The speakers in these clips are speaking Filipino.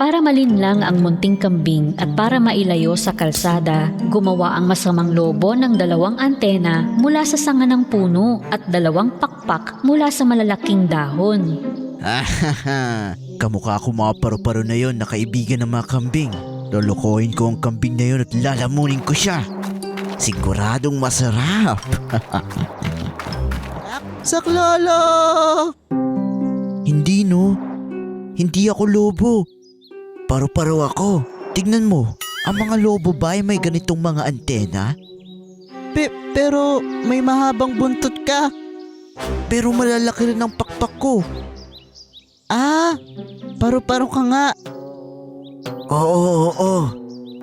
Para malinlang ang munting kambing at para mailayo sa kalsada, gumawa ang masamang lobo ng dalawang antena mula sa sanga ng puno at dalawang pakpak mula sa malalaking dahon. Kamukha ko mga paru-paro na yon na kaibigan ng mga kambing. Lolokohin ko ang kambing na yon at lalamunin ko siya. Siguradong masarap. Saklolo! Hindi no. Hindi ako lobo. Paru-paro ako. Tignan mo, ang mga lobo ba ay may ganitong mga antena? Pe- pero may mahabang buntot ka. Pero malalaki rin ang pakpak ko. Ah, paru-paro ka nga. Oo, oo, oo.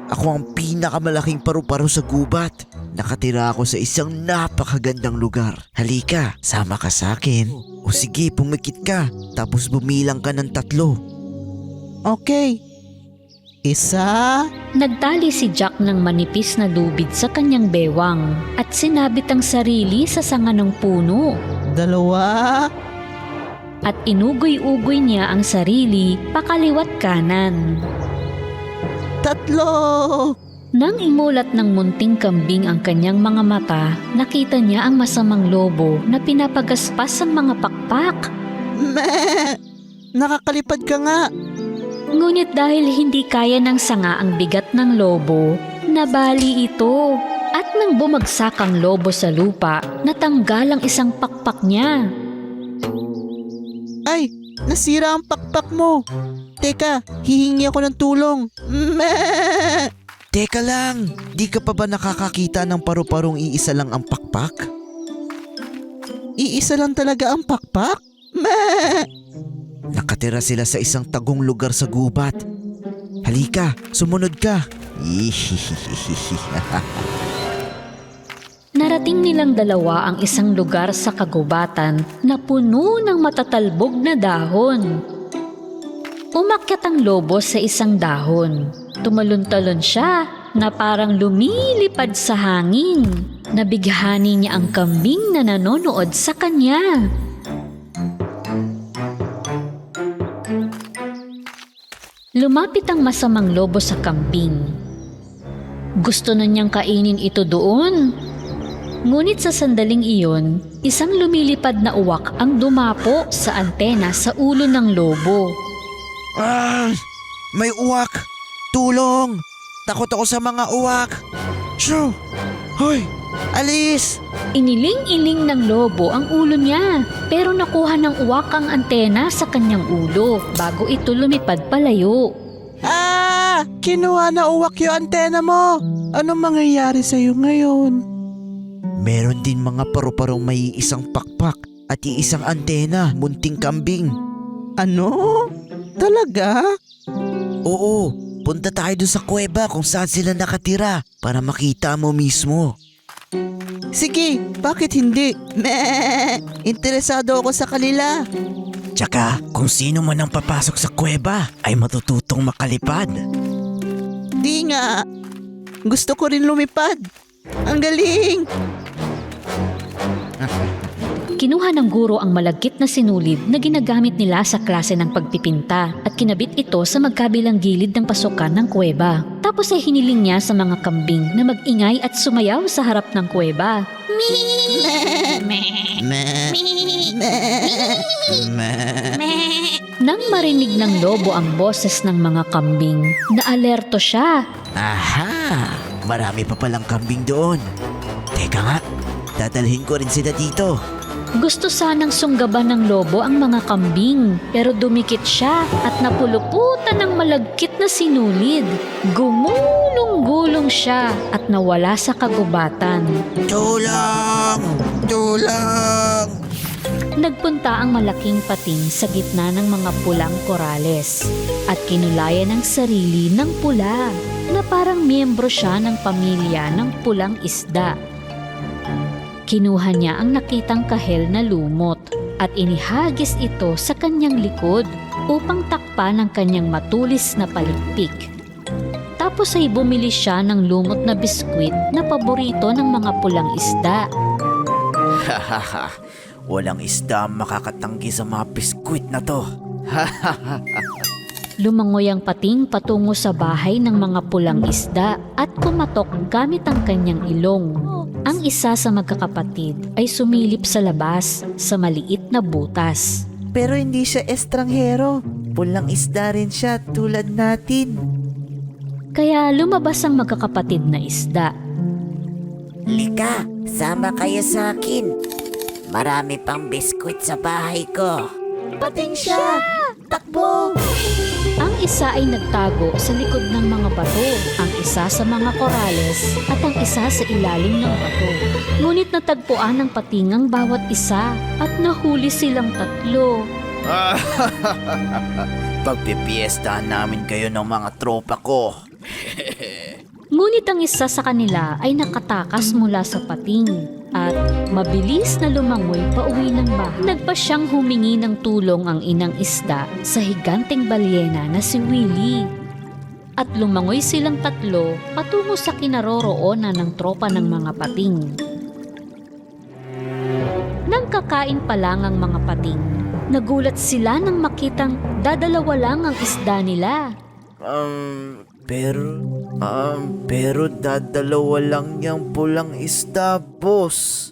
Ako ang pinakamalaking paru-paro sa gubat. Nakatira ako sa isang napakagandang lugar. Halika, sama ka sa akin. O sige, pumikit ka. Tapos bumilang ka ng tatlo. Okay. Isa, Nagtali si Jack ng manipis na lubid sa kanyang bewang at sinabit ang sarili sa sanga ng puno dalawa, at inugoy-ugoy niya ang sarili pakaliwat kanan. tatlo. Nang imulat ng munting kambing ang kanyang mga mata, nakita niya ang masamang lobo na pinapagaspas ang mga pakpak. Me! Nakakalipad ka nga. Ngunit dahil hindi kaya ng sanga ang bigat ng lobo, nabali ito. At nang bumagsak ang lobo sa lupa, natanggal ang isang pakpak niya. Ay, nasira ang pakpak mo. Teka, hihingi ako ng tulong. Me! Teka lang, di ka pa ba nakakakita ng paru-parong iisa lang ang pakpak? Iisa lang talaga ang pakpak? Me! Nakatira sila sa isang tagong lugar sa gubat. Halika, sumunod ka. Narating nilang dalawa ang isang lugar sa kagubatan na puno ng matatalbog na dahon. Umakyat ang lobo sa isang dahon. Tumalon-talon siya na parang lumilipad sa hangin. Nabighani niya ang kambing na nanonood sa kanya. Lumapit ang masamang lobo sa kambing. Gusto na niyang kainin ito doon. Ngunit sa sandaling iyon, isang lumilipad na uwak ang dumapo sa antena sa ulo ng lobo. ah, may uwak! Tulong! Takot ako sa mga uwak! Shoo! Hoy! Alis! Iniling-iling ng lobo ang ulo niya, pero nakuha ng uwak ang antena sa kanyang ulo bago ito lumipad palayo. Ah! Kinuha na uwak yung antena mo. Anong mangyayari sa'yo ngayon? Meron din mga paru-parong may isang pakpak at iisang antena, munting kambing. Ano? Talaga? Oo, punta tayo doon sa kuweba kung saan sila nakatira para makita mo mismo. Sige, bakit hindi? Me! Interesado ako sa kanila. Tsaka, kung sino man ang papasok sa kuweba ay matututong makalipad. Di nga. Gusto ko rin lumipad. Ang galing! Kinuha ng guro ang malagkit na sinulid na ginagamit nila sa klase ng pagpipinta at kinabit ito sa magkabilang gilid ng pasukan ng kuweba. Tapos ay hiniling niya sa mga kambing na magingay at sumayaw sa harap ng kuweba. Me, me, me. Nang marinig ng lobo ang boses ng mga kambing, naalerto siya. Aha! Marami pa palang kambing doon. Teka nga, dadalhin ko rin sila dito. Gusto sanang sunggaban ng lobo ang mga kambing, pero dumikit siya at napuluputan ng malagkit na sinulid. Gumulong-gulong siya at nawala sa kagubatan. Tulong! Tulong! Nagpunta ang malaking pating sa gitna ng mga pulang korales at kinulayan ng sarili ng pula na parang miyembro siya ng pamilya ng pulang isda. Kinuha niya ang nakitang kahel na lumot at inihagis ito sa kanyang likod upang takpan ang kanyang matulis na palikpik. Tapos ay bumili siya ng lumot na biskwit na paborito ng mga pulang isda. Hahaha, walang isda ang makakatanggi sa mga biskwit na to. Lumangoy ang pating patungo sa bahay ng mga pulang isda at kumatok gamit ang kanyang ilong. Ang isa sa magkakapatid ay sumilip sa labas sa maliit na butas. Pero hindi siya estranghero. Pulang isda rin siya tulad natin. Kaya lumabas ang magkakapatid na isda. Lika, sama kayo sa akin. Marami pang biskwit sa bahay ko. Pating siya! Takbo! Ang isa ay nagtago sa likod ng mga bato, ang isa sa mga korales at ang isa sa ilalim ng bato. Ngunit natagpuan ng pating ang bawat isa at nahuli silang tatlo. Pagpipiestahan namin kayo ng mga tropa ko. Ngunit ang isa sa kanila ay nakatakas mula sa pating at mabilis na lumangoy pa uwi ng bahay. Nagpa siyang humingi ng tulong ang inang isda sa higanteng balyena na si Willie. At lumangoy silang tatlo patungo sa kinaroroonan ng tropa ng mga pating. Nang kakain pa lang ang mga pating, nagulat sila nang makitang dadalawa lang ang isda nila. Um, pero, um, pero dadalawa lang yung pulang isda, boss.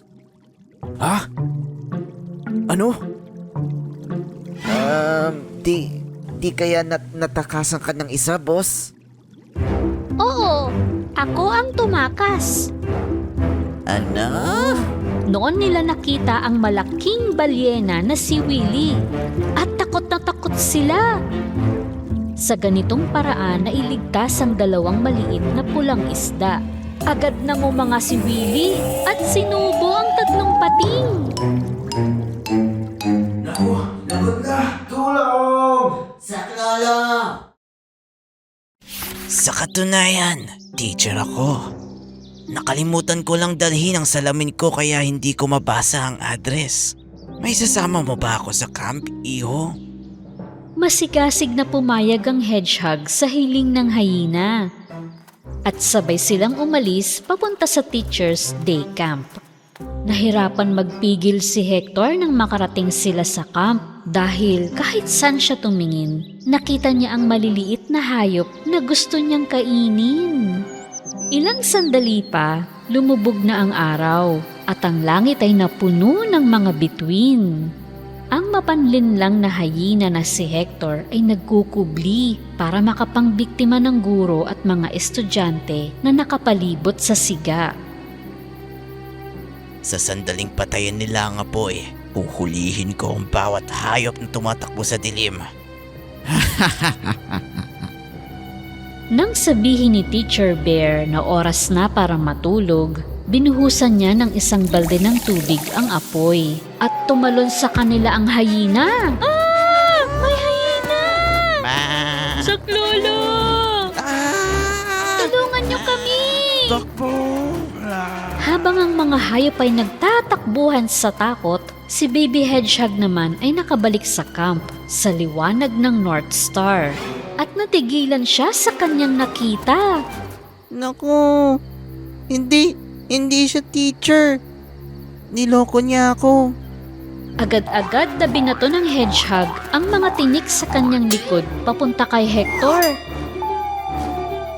Ha? Ano? Um, di, di kaya nat natakasan ka ng isa, boss? Oo, ako ang tumakas. Ano? Noon nila nakita ang malaking balyena na si Willie at takot na takot sila. Sa ganitong paraan na iligtas ang dalawang maliit na pulang isda. Agad na mga si Willie at sinubo ang tatlong pating. Saklolo! Sa katunayan, teacher ako. Nakalimutan ko lang dalhin ang salamin ko kaya hindi ko mabasa ang address. May sasama mo ba ako sa camp, iho? Masigasig na pumayag ang hedgehog sa hiling ng hyena. At sabay silang umalis papunta sa teacher's day camp. Nahirapan magpigil si Hector nang makarating sila sa camp dahil kahit saan siya tumingin, nakita niya ang maliliit na hayop na gusto niyang kainin. Ilang sandali pa, lumubog na ang araw at ang langit ay napuno ng mga bituin. Ang mapanlinlang na hayina na si Hector ay nagkukubli para makapangbiktima ng guro at mga estudyante na nakapalibot sa siga. Sa sandaling patayan nila ang apoy, uhulihin ko ang bawat hayop na tumatakbo sa dilim. Nang sabihin ni Teacher Bear na oras na para matulog, binuhusan niya ng isang balde ng tubig ang apoy at tumalon sa kanila ang hayina. Ah! May hayina! Ma! Saklolo! Ah! Tulungan niyo kami! Takbo! Habang ang mga hayop ay nagtatakbuhan sa takot, si Baby Hedgehog naman ay nakabalik sa camp sa liwanag ng North Star. At natigilan siya sa kanyang nakita. Naku! Hindi, hindi siya teacher. Niloko niya ako. Agad-agad na binato ng hedgehog ang mga tinik sa kanyang likod papunta kay Hector.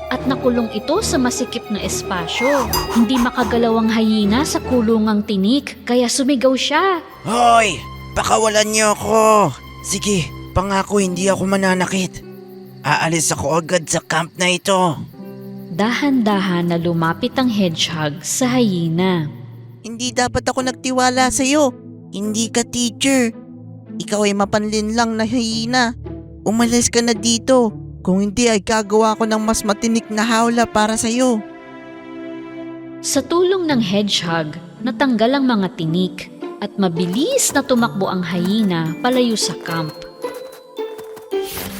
At nakulong ito sa masikip na espasyo. Hindi makagalaw ang hayina sa kulungang tinik kaya sumigaw siya. Hoy! Pakawalan niyo ako! Sige, pangako hindi ako mananakit. Aalis ako agad sa camp na ito. Dahan-dahan na lumapit ang hedgehog sa hayina. Hindi dapat ako nagtiwala sa iyo. Hindi ka teacher. Ikaw ay mapanlin lang na hihina. Umalis ka na dito. Kung hindi ay gagawa ko ng mas matinik na hawla para sa iyo. Sa tulong ng hedgehog, natanggal ang mga tinik at mabilis na tumakbo ang hyena palayo sa camp.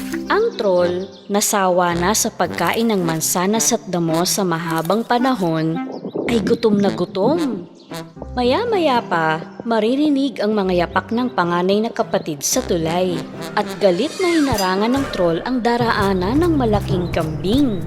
Ang troll, nasawa na sa pagkain ng mansanas at damo sa mahabang panahon, ay gutom na gutom. Maya-maya pa, maririnig ang mga yapak ng panganay na kapatid sa tulay at galit na hinarangan ng troll ang daraanan ng malaking kambing.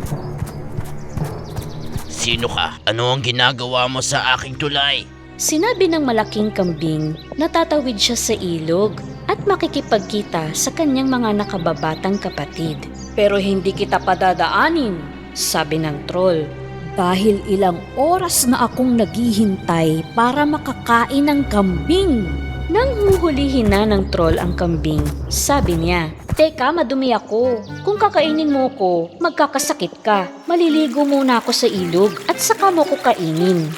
Sino ka? Ano ang ginagawa mo sa aking tulay? Sinabi ng malaking kambing, natatawid siya sa ilog at makikipagkita sa kanyang mga nakababatang kapatid. Pero hindi kita padadaanin, sabi ng troll. Dahil ilang oras na akong naghihintay para makakain ng kambing. Nang huhulihin na ng troll ang kambing, sabi niya, Teka, madumi ako. Kung kakainin mo ko, magkakasakit ka. Maliligo muna ako sa ilog at saka mo ko kainin.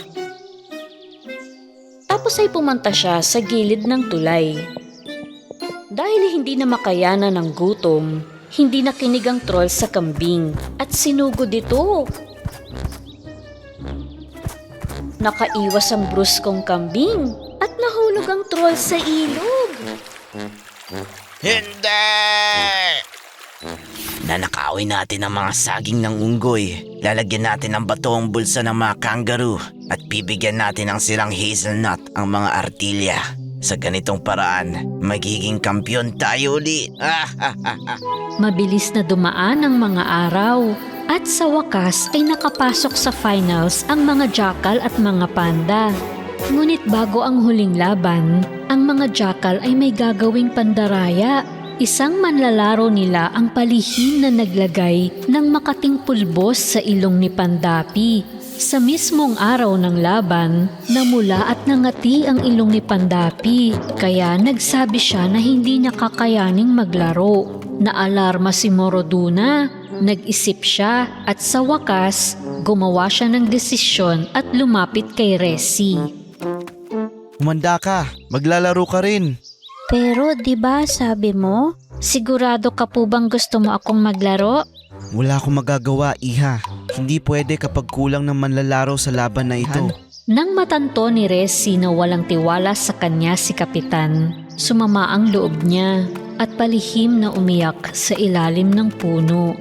Tapos ay pumunta siya sa gilid ng tulay. Dahil hindi na makayanan ng gutom, hindi nakinig ang troll sa kambing at sinugod ito. Nakaiwas ang bruskong kambing at nahulog ang troll sa ilog. Hindi! Nanakawin natin ang mga saging ng unggoy. Lalagyan natin ng bato ang bulsa ng mga kangaroo at bibigyan natin ng silang hazelnut ang mga artilya. Sa ganitong paraan, magiging kampiyon tayo ah. Mabilis na dumaan ang mga araw at sa wakas ay nakapasok sa finals ang mga jackal at mga panda. Ngunit bago ang huling laban, ang mga jackal ay may gagawing pandaraya. Isang manlalaro nila ang palihim na naglagay ng makating pulbos sa ilong ni Pandapi. Sa mismong araw ng laban, namula at nangati ang ilong ni Pandapi, kaya nagsabi siya na hindi niya kakayaning maglaro. Naalarma si Moroduna, nag-isip siya at sa wakas, gumawa siya ng desisyon at lumapit kay Resi. Humanda ka, maglalaro ka rin. Pero 'di ba sabi mo, sigurado ka po bang gusto mo akong maglaro? Wala akong magagawa, Iha. Hindi pwede kapag kulang ng manlalaro sa laban na ito. Nang matanto ni Resi na walang tiwala sa kanya si Kapitan, sumama ang loob niya at palihim na umiyak sa ilalim ng puno.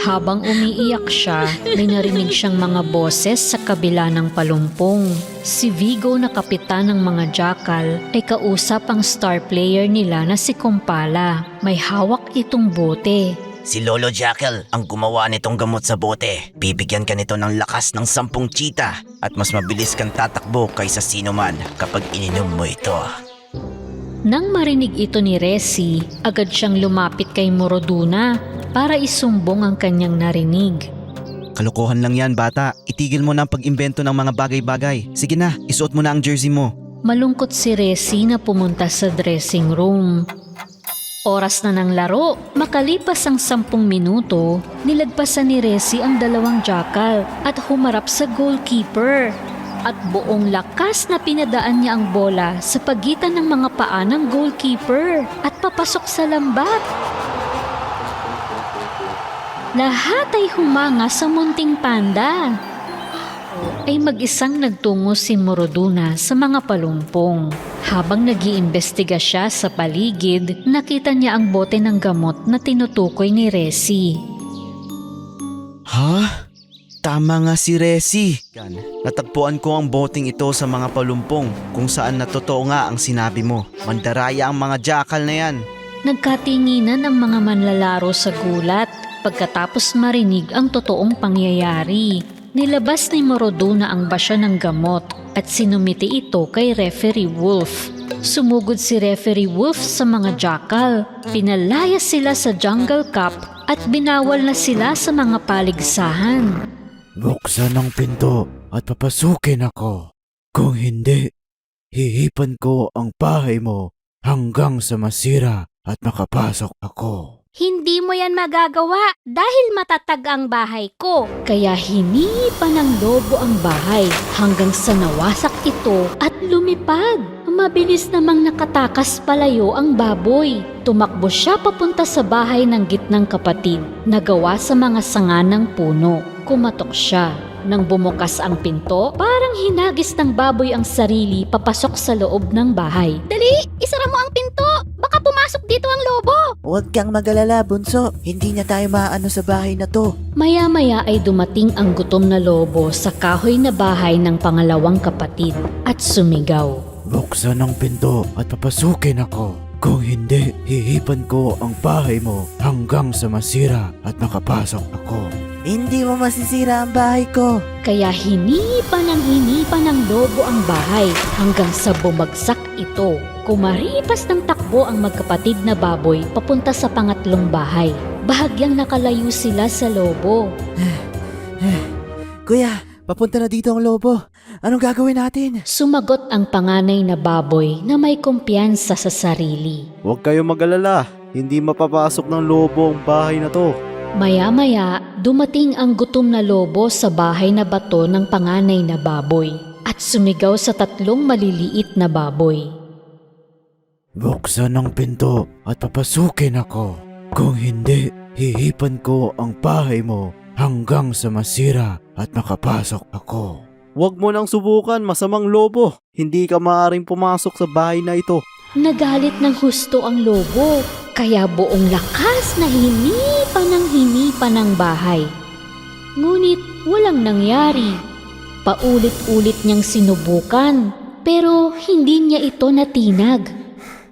Habang umiiyak siya, may narinig siyang mga boses sa kabila ng palumpong. Si Vigo na kapitan ng mga jackal ay kausap ang star player nila na si Kumpala. May hawak itong bote. Si Lolo Jackal ang gumawa nitong gamot sa bote. Bibigyan ka nito ng lakas ng sampung cheetah at mas mabilis kang tatakbo kaysa sino man kapag ininom mo ito. Nang marinig ito ni Resi, agad siyang lumapit kay Moroduna para isumbong ang kanyang narinig. Kalokohan lang yan, bata. Itigil mo na ang pag-imbento ng mga bagay-bagay. Sige na, isuot mo na ang jersey mo. Malungkot si Resi na pumunta sa dressing room. Oras na ng laro, makalipas ang sampung minuto, nilagpasan ni Resi ang dalawang jackal at humarap sa goalkeeper. At buong lakas na pinadaan niya ang bola sa pagitan ng mga paa ng goalkeeper at papasok sa lambat. Lahat ay humanga sa munting panda. Ay mag-isang nagtungo si Moroduna sa mga palumpong. Habang nag-iimbestiga siya sa paligid, nakita niya ang bote ng gamot na tinutukoy ni Resi. Ha? Tama nga si Resi. Natagpuan ko ang boting ito sa mga palumpong kung saan na totoo nga ang sinabi mo. Mandaraya ang mga jackal na yan. Nagkatinginan ang mga manlalaro sa gulat pagkatapos marinig ang totoong pangyayari. Nilabas ni Moroduna ang basyo ng gamot at sinumiti ito kay Referee Wolf. Sumugod si Referee Wolf sa mga jackal. Pinalaya sila sa Jungle Cup at binawal na sila sa mga paligsahan. Buksan ang pinto at papasukin ako. Kung hindi, hihipan ko ang bahay mo hanggang sa masira at makapasok ako. Hindi mo yan magagawa dahil matatag ang bahay ko. Kaya hinipa ng lobo ang bahay hanggang sa nawasak ito at lumipad. Mabilis namang nakatakas palayo ang baboy. Tumakbo siya papunta sa bahay ng gitnang kapatid na gawa sa mga sanga ng puno. Kumatok siya. Nang bumukas ang pinto, parang hinagis ng baboy ang sarili papasok sa loob ng bahay. Dali, isara mo ang pinto. Baka pumasok dito ang lobo. Huwag kang magalala, bunso. Hindi na tayo maano sa bahay na to. Maya-maya ay dumating ang gutom na lobo sa kahoy na bahay ng pangalawang kapatid at sumigaw. Buksan ang pinto at papasukin ako. Kung hindi, hihipan ko ang bahay mo hanggang sa masira at makapasok ako. Hindi mo masisira ang bahay ko. Kaya hinipa ng hinipa ng lobo ang bahay hanggang sa bumagsak ito. Kumaripas ng takbo ang magkapatid na baboy papunta sa pangatlong bahay. Bahagyang nakalayo sila sa lobo. Kuya, papunta na dito ang lobo. Anong gagawin natin? Sumagot ang panganay na baboy na may kumpiyansa sa sarili. Huwag kayong mag-alala. Hindi mapapasok ng lobo ang bahay na to. Maya-maya, dumating ang gutom na lobo sa bahay na bato ng panganay na baboy at sumigaw sa tatlong maliliit na baboy. Buksan ang pinto at papasukin ako. Kung hindi, hihipan ko ang bahay mo hanggang sa masira at makapasok ako. Huwag mo nang subukan, masamang lobo. Hindi ka maaaring pumasok sa bahay na ito. Nagalit ng husto ang lobo, kaya buong lakas na hinipa ng hinipa ng bahay. Ngunit walang nangyari. Paulit-ulit niyang sinubukan, pero hindi niya ito natinag.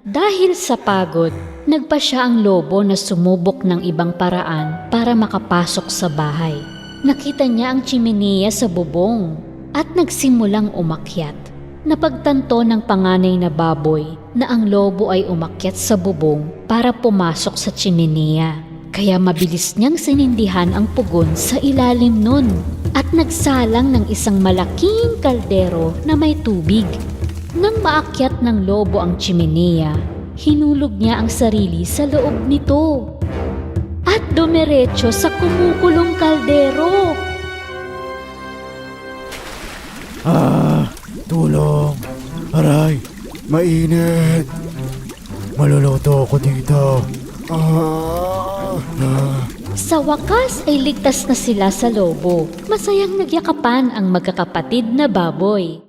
Dahil sa pagod, nagpa siya ang lobo na sumubok ng ibang paraan para makapasok sa bahay. Nakita niya ang chimenea sa bubong at nagsimulang umakyat. Napagtanto ng panganay na baboy na ang lobo ay umakyat sa bubong para pumasok sa chimenea. Kaya mabilis niyang sinindihan ang pugon sa ilalim nun at nagsalang ng isang malaking kaldero na may tubig. Nang maakyat ng lobo ang chimenea, hinulog niya ang sarili sa loob nito at dumiretso sa kumukulong kaldero. Ah, tulong. Aray, mainit. Maluluto ako dito. Ah. Sa wakas ay ligtas na sila sa lobo. Masayang nagyakapan ang magkakapatid na baboy.